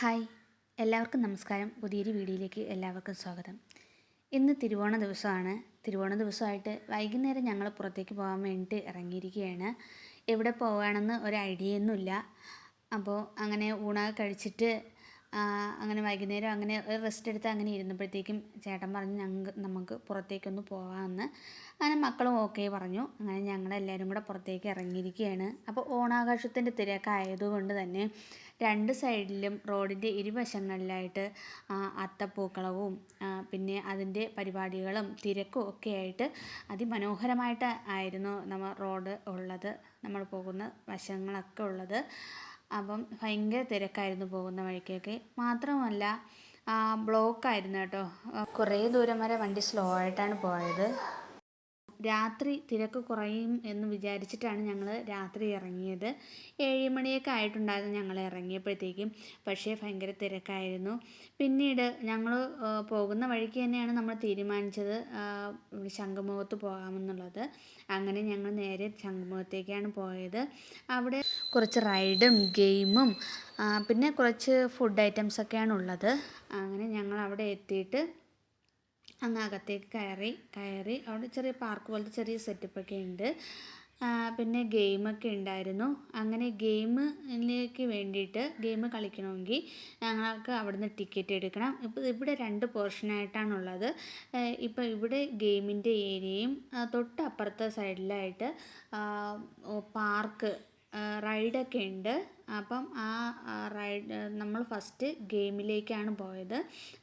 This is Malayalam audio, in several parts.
ഹായ്. എല്ലാവർക്കും നമസ്കാരം. പുതിയൊരു വീഡിയോയിലേക്ക് എല്ലാവർക്കും സ്വാഗതം. ഇന്ന് തിരുവോണ ദിവസമാണ്. തിരുവോണ ദിവസമായിട്ട് വൈകുന്നേരം ഞങ്ങൾ പുറത്തേക്ക് പോകാൻ വേണ്ടിയിട്ട് ഇറങ്ങിയിരിക്കുകയാണ്. എവിടെ പോവുകയാണെന്ന് ഒരു ഐഡിയ ഒന്നുമില്ല അപ്പോൾ അങ്ങനെ ഊണൊക്കെ കഴിച്ചിട്ട് അങ്ങനെ വൈകുന്നേരം അങ്ങനെ ഒരു റെസ്റ്റ് എടുത്ത് അങ്ങനെ ഇരുന്നപ്പോഴത്തേക്കും ചേട്ടൻ പറഞ്ഞു ഞങ്ങൾ നമുക്ക് പുറത്തേക്കൊന്ന് പോകാമെന്ന്. അങ്ങനെ മക്കളും ഓക്കെ പറഞ്ഞു. അങ്ങനെ ഞങ്ങളെല്ലാവരും കൂടെ പുറത്തേക്ക് ഇറങ്ങിയിരിക്കുകയാണ്. അപ്പോൾ ഓണാഘോഷത്തിന്റെ തിരക്കായതുകൊണ്ട് തന്നെ രണ്ട് സൈഡിലും റോഡിന്റെ ഇരുവശങ്ങളിലായിട്ട് അത്തപ്പൂക്കളവും പിന്നെ അതിന്റെ പരിപാടികളും തിരക്കും ഒക്കെ ആയിട്ട് അതിമനോഹരമായിട്ട് ആയിരുന്നു നമ്മൾ റോഡ് ഉള്ളത് നമ്മൾ പോകുന്ന വശങ്ങളൊക്കെ ഉള്ളത്. അപ്പം ഭയങ്കര തിരക്കായിരുന്നു പോകുന്ന വഴിക്കൊക്കെ. മാത്രമല്ല ബ്ലോക്കായിരുന്നു കേട്ടോ. കുറേ ദൂരം വരെ വണ്ടി സ്ലോ ആയിട്ടാണ് പോയത്. രാത്രി തിരക്ക് കുറയും എന്ന് വിചാരിച്ചിട്ടാണ് ഞങ്ങൾ രാത്രി ഇറങ്ങിയത്. ഏഴ് മണിയൊക്കെ ആയിട്ടുണ്ടായിരുന്നു ഞങ്ങൾ ഇറങ്ങിയപ്പോഴത്തേക്കും. പക്ഷേ ഭയങ്കര തിരക്കായിരുന്നു. പിന്നീട് ഞങ്ങൾ പോകുന്ന വഴിക്ക് തന്നെയാണ് നമ്മൾ തീരുമാനിച്ചത് ശംഖുമുഖത്ത് പോകാമെന്നുള്ളത്. അങ്ങനെ ഞങ്ങൾ നേരെ ശംഖുമുഖത്തേക്കാണ് പോയത്. അവിടെ കുറച്ച് റൈഡും ഗെയിമും പിന്നെ കുറച്ച് ഫുഡ് ഐറ്റംസൊക്കെയാണ് ഉള്ളത് അങ്ങനെ ഞങ്ങൾ അവിടെ എത്തിയിട്ട് അങ്ങ് അകത്തേക്ക് കയറി കയറി അവിടെ ചെറിയ പാർക്ക് പോലത്തെ ചെറിയ സെറ്റപ്പൊക്കെ ഉണ്ട്. പിന്നെ ഗെയിമൊക്കെ ഉണ്ടായിരുന്നു. അങ്ങനെ ഗെയിമിലേക്ക് വേണ്ടിയിട്ട് ഗെയിം കളിക്കണമെങ്കിൽ ഞങ്ങൾക്ക് അവിടുന്ന് ടിക്കറ്റ് എടുക്കണം. ഇപ്പോൾ ഇവിടെ രണ്ട് പോർഷനായിട്ടാണുള്ളത് ഇപ്പോൾ ഇവിടെ ഗെയിമിന്റെ ഏരിയയും തൊട്ടപ്പുറത്തെ സൈഡിലായിട്ട് പാർക്ക് റൈഡൊക്കെ ഉണ്ട്. അപ്പം ആ റൈഡ് നമ്മൾ ഫസ്റ്റ് ഗെയിമിലേക്കാണ് പോയത്.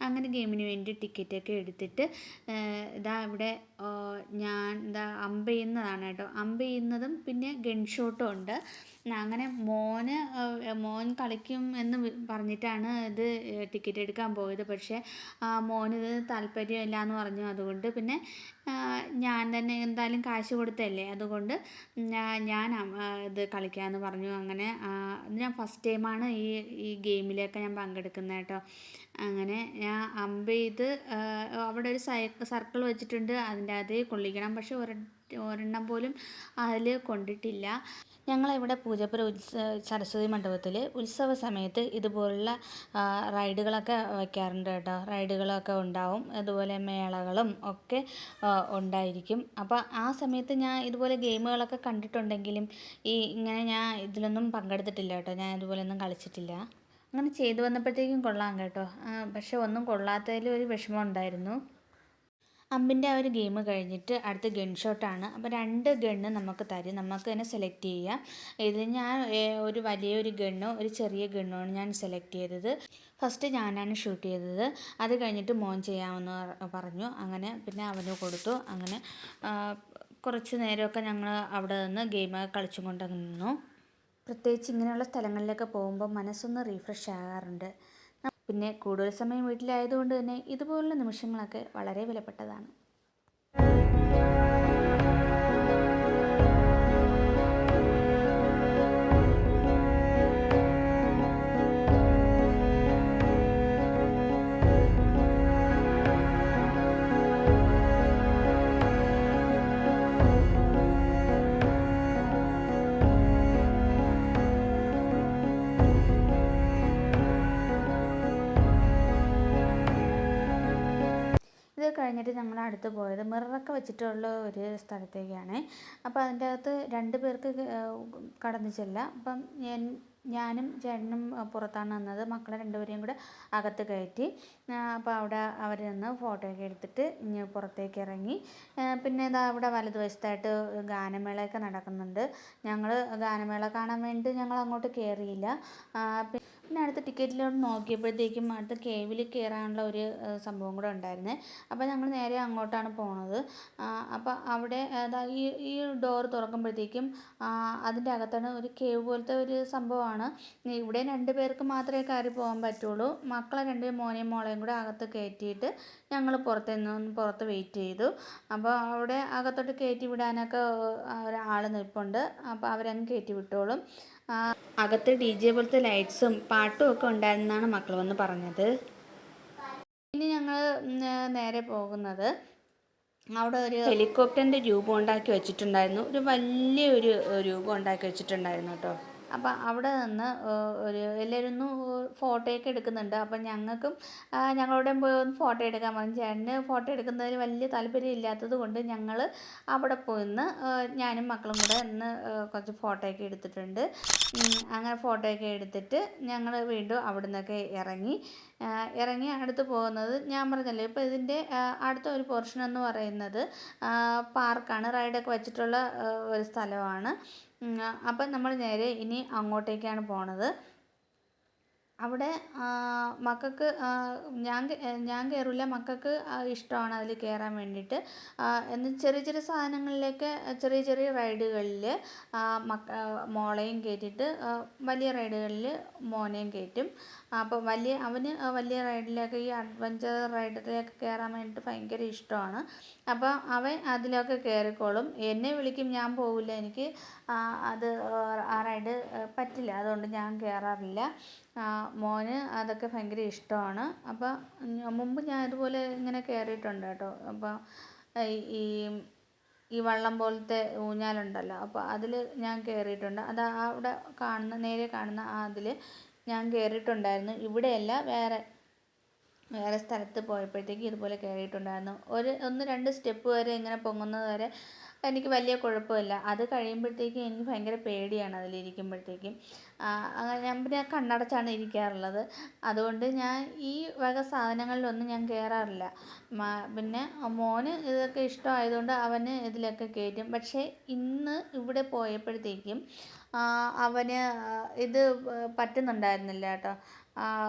അങ്ങനെ ഗെയിമിന് വേണ്ടി ടിക്കറ്റൊക്കെ എടുത്തിട്ട് ഇതാ ഇവിടെ ഞാൻ ഇതാ അമ്പ് ചെയ്യുന്നതാണ് കേട്ടോ. അമ്പ് ചെയ്യുന്നതും പിന്നെ ഗൺ ഷോട്ടും ഉണ്ട്. അങ്ങനെ മോന് മോൻ കളിക്കും എന്ന് പറഞ്ഞിട്ടാണ് ഇത് ടിക്കറ്റ് എടുക്കാൻ പോയത്. പക്ഷേ മോനിത് താല്പര്യമില്ല എന്ന് പറഞ്ഞു. അതുകൊണ്ട് പിന്നെ ഞാൻ തന്നെ എന്തായാലും കാശ് കൊടുത്തല്ലേ? അതുകൊണ്ട് ഞാൻ ഇത് കളിക്കാമെന്ന് പറഞ്ഞു. അങ്ങനെ ഇത് ഞാൻ ഫസ്റ്റ് ടൈമാണ് ഈ ഈ ഗെയിമിലൊക്കെ ഞാൻ പങ്കെടുക്കുന്നത് കേട്ടോ. അങ്ങനെ ഞാൻ അമ്പ് ചെയ്ത് അവിടെ ഒരു സർക്കിൾ വെച്ചിട്ടുണ്ട്. അതിന്റെ അതേ കൊള്ളിക്കണം. പക്ഷെ ഒരെ ഒരെണ്ണം പോലും അതിൽ കൊണ്ടിട്ടില്ല. ഞങ്ങളിവിടെ പൂജപ്പുര ഉത്സവ സരസ്വതി മണ്ഡപത്തിൽ ഉത്സവ സമയത്ത് ഇതുപോലുള്ള റൈഡുകളൊക്കെ വയ്ക്കാറുണ്ട് കേട്ടോ. റൈഡുകളൊക്കെ ഉണ്ടാവും. അതുപോലെ മേളകളും ഒക്കെ ഉണ്ടായിരിക്കും. അപ്പോൾ ആ സമയത്ത് ഞാൻ ഇതുപോലെ ഗെയിമുകളൊക്കെ കണ്ടിട്ടുണ്ടെങ്കിലും ഈ ഇങ്ങനെ ഞാൻ ഇതിലൊന്നും പങ്കെടുത്തിട്ടില്ല കേട്ടോ. ഞാൻ ഇതുപോലെയൊന്നും കളിച്ചിട്ടില്ല. അങ്ങനെ ചെയ്തു വന്നപ്പോഴത്തേക്കും കൊള്ളാം കേട്ടോ. പക്ഷെ ഒന്നും കൊള്ളാത്തതിൽ ഒരു വിഷമം ഉണ്ടായിരുന്നു. അമ്പിന്റെ ആ ഒരു ഗെയിം കഴിഞ്ഞിട്ട് അടുത്ത ഗൺ ഷോട്ടാണ്. അപ്പോൾ രണ്ട് ഗണ്ണ് നമുക്ക് തരും. നമുക്ക് തന്നെ സെലക്ട് ചെയ്യാം. ഇത് ഞാൻ ഒരു വലിയൊരു ഗണ്ണോ ഒരു ചെറിയ ഗണ്ണുമാണ് ഞാൻ സെലക്ട് ചെയ്തത്. ഫസ്റ്റ് ഞാനാണ് ഷൂട്ട് ചെയ്തത്. അത് കഴിഞ്ഞിട്ട് മോൻ ചെയ്യാമെന്ന് പറ- പറഞ്ഞു. അങ്ങനെ പിന്നെ അവന് കൊടുത്തു. അങ്ങനെ കുറച്ച് നേരമൊക്കെ ഞങ്ങൾ അവിടെ നിന്ന് ഗെയിമൊക്കെ കളിച്ചും കൊണ്ടങ്ങ് നിന്നു. പ്രത്യേകിച്ച് ഇങ്ങനെയുള്ള സ്ഥലങ്ങളിലൊക്കെ പോകുമ്പോൾ മനസ്സൊന്ന് റീഫ്രഷ് ആകാറുണ്ട്. പിന്നെ കൂടുതൽ സമയം വീട്ടിലായതുകൊണ്ട് തന്നെ ഇതുപോലുള്ള നിമിഷങ്ങളൊക്കെ വളരെ വിലപ്പെട്ടതാണ്. ഇത് കഴിഞ്ഞിട്ട് ഞങ്ങൾ അടുത്ത് പോയത് മിററൊക്കെ വെച്ചിട്ടുള്ള ഒരു സ്ഥലത്തേക്കാണ്. അപ്പോൾ അതിന്റെ അകത്ത് രണ്ട് പേർക്ക് കടന്നു ചെല്ലാം. അപ്പം ഞാൻ ഞാനും ചേട്ടനും പുറത്താണ് നിന്നത്. മക്കളെ രണ്ടുപേരെയും കൂടെ അകത്ത് കയറ്റി. അപ്പോൾ അവിടെ അവർ നിന്ന് ഫോട്ടോയൊക്കെ എടുത്തിട്ട് പുറത്തേക്ക് ഇറങ്ങി. പിന്നെ ഇതാ അവിടെ വലതുവശത്തായിട്ട് ഗാനമേളയൊക്കെ നടക്കുന്നുണ്ട്. ഞങ്ങൾ ഗാനമേള കാണാൻ വേണ്ടി ഞങ്ങൾ അങ്ങോട്ട് കയറിയില്ല പിന്നെ അടുത്ത ടിക്കറ്റിലോട്ട് നോക്കിയപ്പോഴത്തേക്കും അടുത്ത കേവിൽ കയറാനുള്ള ഒരു സംഭവം കൂടെ ഉണ്ടായിരുന്നു. അപ്പോൾ ഞങ്ങൾ നേരെ അങ്ങോട്ടാണ് പോണത്. അപ്പോൾ അവിടെ ഈ ഈ ഡോർ തുറക്കുമ്പോഴത്തേക്കും അതിന്റെ അകത്താണ് ഒരു കേവ് പോലത്തെ ഒരു സംഭവമാണ്. ഇവിടെ രണ്ട് പേർക്ക് മാത്രമേ കയറി പോകാൻ പറ്റുള്ളൂ. മക്കളെ രണ്ട് മോനെയും മോളെയും കൂടെ അകത്ത് കയറ്റിയിട്ട് ഞങ്ങൾ പുറത്ത് നിന്ന് പുറത്ത് വെയിറ്റ് ചെയ്തു. അപ്പോൾ അവിടെ അകത്തോട്ട് കയറ്റി വിടാനൊക്കെ ഒരാൾ നിൽപ്പുണ്ട്. അപ്പോൾ അവരങ്ങ് കയറ്റി വിട്ടോളും. അകത്ത് ഡി ജെ പോലത്തെ ലൈറ്റ്സും പാട്ടും ഒക്കെ ഉണ്ടായിരുന്നാണ് മക്കൾ വന്ന് പറഞ്ഞത്. ഇനി ഞങ്ങൾ നേരെ പോകുന്നത്. അവിടെ ഒരു ഹെലികോപ്റ്ററിന്റെ രൂപം ഉണ്ടാക്കി വെച്ചിട്ടുണ്ടായിരുന്നു. ഒരു വലിയൊരു രൂപം ഉണ്ടാക്കി വെച്ചിട്ടുണ്ടായിരുന്നു കേട്ടോ. അപ്പം അവിടെ നിന്ന് ഒരു എല്ലാവരും ഒന്ന് ഫോട്ടോയൊക്കെ എടുക്കുന്നുണ്ട്. അപ്പം ഞങ്ങൾക്കും ഞങ്ങളോടെ പോയി ഒന്ന് ഫോട്ടോ എടുക്കാൻ പറഞ്ഞു. ചേട്ടന് ഫോട്ടോ എടുക്കുന്നതിന് വലിയ താല്പര്യം ഇല്ലാത്തത് കൊണ്ട് ഞങ്ങൾ അവിടെ പോയിന്ന് ഞാനും മക്കളും കൂടെ ഇന്ന് കുറച്ച് ഫോട്ടോയൊക്കെ എടുത്തിട്ടുണ്ട്. അങ്ങനെ ഫോട്ടോയൊക്കെ എടുത്തിട്ട് ഞങ്ങൾ വീണ്ടും അവിടെ നിന്നൊക്കെ ഇറങ്ങി ഇറങ്ങി അടുത്ത് പോകുന്നത് ഞാൻ പറഞ്ഞല്ലോ ഇപ്പോൾ ഇതിന്റെ അടുത്ത ഒരു പോർഷൻ എന്ന് പറയുന്നത് പാർക്കാണ് റൈഡൊക്കെ വെച്ചിട്ടുള്ള ഒരു സ്ഥലമാണ്. അപ്പം നമ്മൾ നേരെ ഇനി അങ്ങോട്ടേക്കാണ് പോണത്. അവിടെ മക്കൾക്ക് ഞാൻ ഞാൻ കയറില്ല മക്കൾക്ക് ഇഷ്ടമാണ് അതിൽ കയറാൻ വേണ്ടിയിട്ട്. എന്ന് ചെറിയ ചെറിയ സാധനങ്ങളിലേക്ക് ചെറിയ ചെറിയ റൈഡുകളിൽ മക്ക മോളെയും കയറ്റിയിട്ട് വലിയ റൈഡുകളിൽ മോനെയും കയറ്റും അപ്പോൾ വലിയ അവന് വലിയ റൈഡിലൊക്കെ ഈ അഡ്വഞ്ചർ റൈഡിലൊക്കെ കയറാൻ വേണ്ടിയിട്ട് ഭയങ്കര ഇഷ്ടമാണ്. അപ്പോൾ അവൻ അതിലൊക്കെ കയറിക്കോളും എന്നെ വിളിക്കും ഞാൻ പോവില്ല എനിക്ക് അത് ആ റൈഡ് പറ്റില്ല. അതുകൊണ്ട് ഞാൻ കയറാറില്ല മോന് അതൊക്കെ ഭയങ്കര ഇഷ്ടമാണ്. അപ്പോൾ മുമ്പ് ഞാൻ ഇതുപോലെ ഇങ്ങനെ കയറിയിട്ടുണ്ട് കേട്ടോ. അപ്പോൾ ഈ ഈ വള്ളം പോലത്തെ ഊഞ്ഞാലുണ്ടല്ലോ. അപ്പോൾ അതിൽ ഞാൻ കയറിയിട്ടുണ്ട് അത് അവിടെ കാണുന്ന നേരെ കാണുന്ന ആ അതിൽ ഞാൻ കയറിയിട്ടുണ്ടായിരുന്നു ഇവിടെയല്ല വേറെ വേറെ സ്ഥലത്ത് പോയപ്പോഴത്തേക്ക് ഇതുപോലെ കയറിയിട്ടുണ്ടായിരുന്നു ഒരു ഒന്ന് രണ്ട് സ്റ്റെപ്പ് വരെ ഇങ്ങനെ പൊങ്ങുന്നത് വരെ എനിക്ക് വലിയ കുഴപ്പമില്ല. അത് കഴിയുമ്പോഴത്തേക്കും എനിക്ക് ഭയങ്കര പേടിയാണ് അതിലിരിക്കുമ്പോഴത്തേക്കും. അങ്ങനെ ഞാൻ പിന്നെ കണ്ണടച്ചാണ് ഇരിക്കാറുള്ളത്. അതുകൊണ്ട് ഞാൻ ഈ വക സാധനങ്ങളിലൊന്നും ഞാൻ കയറാറില്ല പിന്നെ മോന് ഇതൊക്കെ ഇഷ്ടമായതുകൊണ്ട് അവന് ഇതിലൊക്കെ കയറ്റും. പക്ഷേ ഇന്ന് ഇവിടെ പോയപ്പോഴത്തേക്കും അവന് ഇത് പറ്റുന്നുണ്ടായിരുന്നില്ല കേട്ടോ.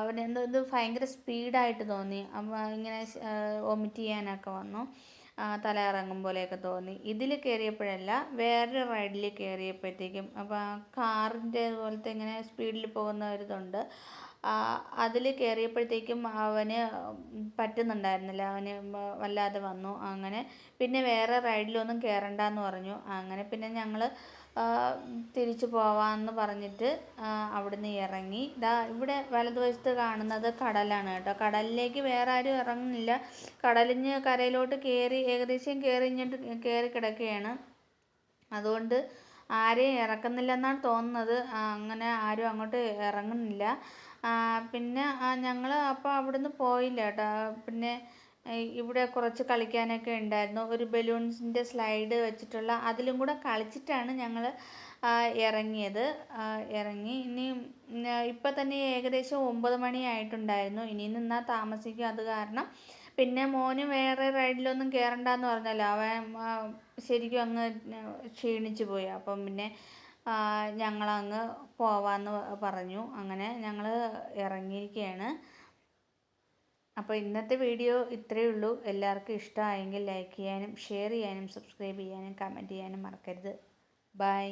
അവന് എന്തോ ഇത് ഭയങ്കര സ്പീഡായിട്ട് തോന്നി. ഇങ്ങനെ വൊമിറ്റ് ചെയ്യാനൊക്കെ വന്നു. തല ഇറങ്ങും പോലെയൊക്കെ തോന്നി. ഇതിൽ കയറിയപ്പോഴല്ല വേറൊരു റൈഡിൽ കയറിയപ്പോഴത്തേക്കും അപ്പോൾ കാറിന്റെ പോലത്തെ ഇങ്ങനെ സ്പീഡിൽ പോകുന്ന ഒരിതുണ്ട് അതിൽ കയറിയപ്പോഴത്തേക്കും അവന് പറ്റുന്നുണ്ടായിരുന്നില്ല. അവന് വല്ലാതെ വന്നു. അങ്ങനെ പിന്നെ വേറെ റൈഡിലൊന്നും കയറണ്ടെന്ന് പറഞ്ഞു. അങ്ങനെ പിന്നെ ഞങ്ങൾ തിരിച്ചു പോവാമെന്ന് പറഞ്ഞിട്ട് അവിടുന്ന് ഇറങ്ങി. ദാ ഇവിടെ വലതുവശത്ത് കാണുന്നത് കടലാണ് കേട്ടോ. കടലിലേക്ക് വേറെ ആരും ഇറങ്ങുന്നില്ല. കടലിഞ്ഞ് കരയിലോട്ട് കയറി ഏകദേശം കയറി ഇങ്ങോട്ട് കയറി കിടക്കുകയാണ്. അതുകൊണ്ട് ആരെയും ഇറക്കുന്നില്ലെന്നാണ് തോന്നുന്നത്. അങ്ങനെ ആരും അങ്ങോട്ട് ഇറങ്ങുന്നില്ല. പിന്നെ ഞങ്ങൾ അപ്പോൾ അവിടുന്ന് പോയില്ല കേട്ടോ. പിന്നെ ഇവിടെ കുറച്ച് കളിക്കാനൊക്കെ ഉണ്ടായിരുന്നു. ഒരു ബലൂൺസിന്റെ സ്ലൈഡ് വെച്ചിട്ടുള്ള അതിലും കൂടെ കളിച്ചിട്ടാണ് ഞങ്ങൾ ഇറങ്ങിയത്. ഇറങ്ങി. ഇനി ഇപ്പം തന്നെ ഏകദേശം ഒമ്പത് മണി ആയിട്ടുണ്ടായിരുന്നു. ഇനി നിന്നാൽ താമസിക്കും അത് കാരണം. പിന്നെ മോന് വേറെ റൈഡിലൊന്നും കയറണ്ടെന്ന് പറഞ്ഞല്ലോ. അവൻ ശരിക്കും അങ്ങ് ക്ഷീണിച്ചു പോയി. അപ്പം പിന്നെ ഞങ്ങളങ്ങ് പോവാമെന്ന് പറഞ്ഞു. അങ്ങനെ ഞങ്ങൾ ഇറങ്ങിയിരിക്കുകയാണ് അപ്പോൾ ഇന്നത്തെ വീഡിയോ ഇത്രയേ ഉള്ളൂ. എല്ലാവർക്കും ഇഷ്ടമായെങ്കിൽ ലൈക്ക് ചെയ്യാനും ഷെയർ ചെയ്യാനും സബ്സ്ക്രൈബ് ചെയ്യാനും കമന്റ് ചെയ്യാനും മറക്കരുത്. ബൈ